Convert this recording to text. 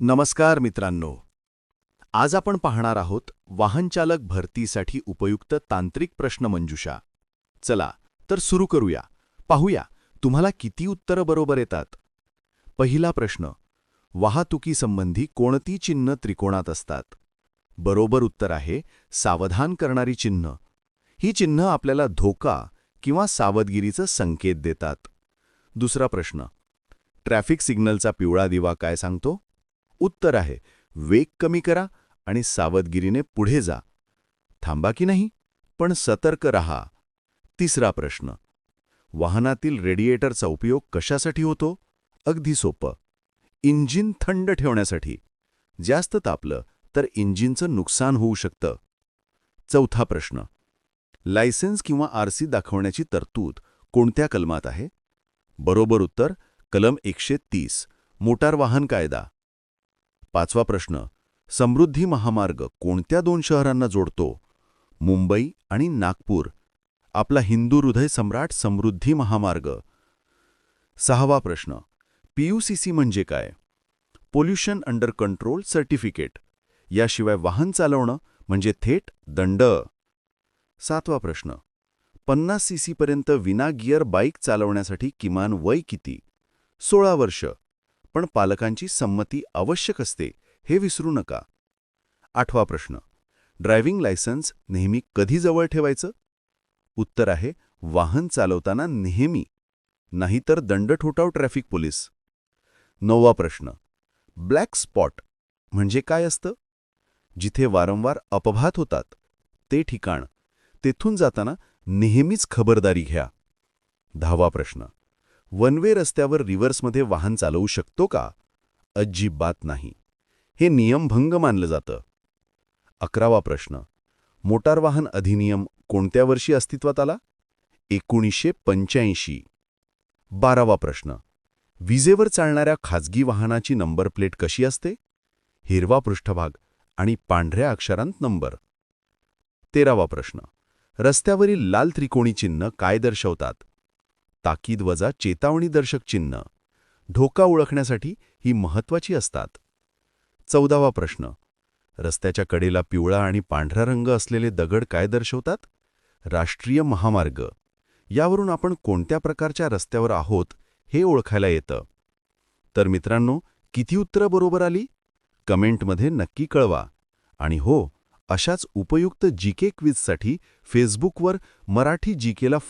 नमस्कार मित्रांनो. आज आपण पाहणार आहोत वाहनचालक भरतीसाठी उपयुक्त तांत्रिक प्रश्न मंजुषा. चला तर सुरू करूया. पाहूया तुम्हाला किती उत्तरं बरोबर येतात? पहिला प्रश्न वाहतुकीसंबंधी कोणती चिन्ह त्रिकोणात असतात? बरोबर उत्तर आहे सावधान करणारी चिन्ह. ही चिन्ह आपल्याला धोका किंवा सावधगिरीचं संकेत देतात. दुसरा प्रश्न ट्रॅफिक सिग्नलचा पिवळा दिवा काय सांगतो? उत्तर आहे. वेग कमी करा आणि सावधगिरीने पुढे जा. थांबा की नाही? पण सतर्क रहा. तिसरा प्रश्न. वाहनातील रेडिएटरचा उपयोग कशासाठी होतो? अगदी सोपं. इंजिन थंड ठेवण्यासाठी. जास्त तापलं तर इंजिनचं नुकसान होऊ शकतं. चौथा प्रश्न. लायसेन्स किंवा आरसी दाखवण्याची तरतूद कोणत्या कलमात आहे? बरोबर उत्तर कलम एकशे तीस. मोटार वाहन कायदा. पाचवा प्रश्न. समृद्धी महामार्ग कोणत्या दोन शहरांना जोडतो? मुंबई आणि नागपूर. आपला हिंदू हृदय सम्राट समृद्धी महामार्ग. सहावा प्रश्न. पीयूसीसी म्हणजे काय? पोल्युशन अंडर कंट्रोल सर्टिफिकेट याशिवाय वाहन चालवणं म्हणजे थेट दंड. सातवा प्रश्न. पन्नास सीसीपर्यंत विना गिअर बाईक चालवण्यासाठी किमान वय किती? सोळा वर्ष. पण पालकांची संमती आवश्यक असते हे विसरू नका. आठवा प्रश्न. ड्रायव्हिंग लायसन्स नेहमी कधी जवळ ठेवायचं? उत्तर आहे वाहन चालवताना नेहमी नाहीतर दंड ठोठाव ट्रॅफिक पोलीस. नववा प्रश्न. ब्लॅक स्पॉट म्हणजे काय असतं? जिथे वारंवार अपघात होतात. ते ठिकाण. तेथून जाताना नेहमीच खबरदारी घ्या. दहावा प्रश्न. वन वे रस्त्यावर रिव्हर्समध्ये वाहन चालवू शकतो का? अजिबात नाही. हे नियमभंग मानलं जातं. अकरावा प्रश्न. मोटार वाहन अधिनियम कोणत्या वर्षी अस्तित्वात आला? एकोणीसशे पंच्याऐंशी. बारावा प्रश्न. विजेवर चालणाऱ्या खाजगी वाहनाची नंबर प्लेट कशी असते? हिरवा पृष्ठभाग आणि पांढऱ्या अक्षरांत नंबर. तेरावा प्रश्न. रस्त्यावरील लाल त्रिकोणी चिन्ह काय दर्शवतात? ताकीद वजा चेतावणीदर्शक चिन्ह. धोका ओळखण्यासाठी ही महत्वाची असतात. चौदावा प्रश्न. रस्त्याच्या कडेला पिवळा आणि पांढरा रंग असलेले दगड काय दर्शवतात? राष्ट्रीय महामार्ग. यावरून आपण कोणत्या प्रकारच्या रस्त्यावर आहोत हे ओळखायला येतं. तर मित्रांनो किती उत्तरं बरोबर आली? कमेंटमध्ये नक्की कळवा. आणि हो अशाच उपयुक्त जीके क्विजसाठी फेसबुकवर मराठी जीकेला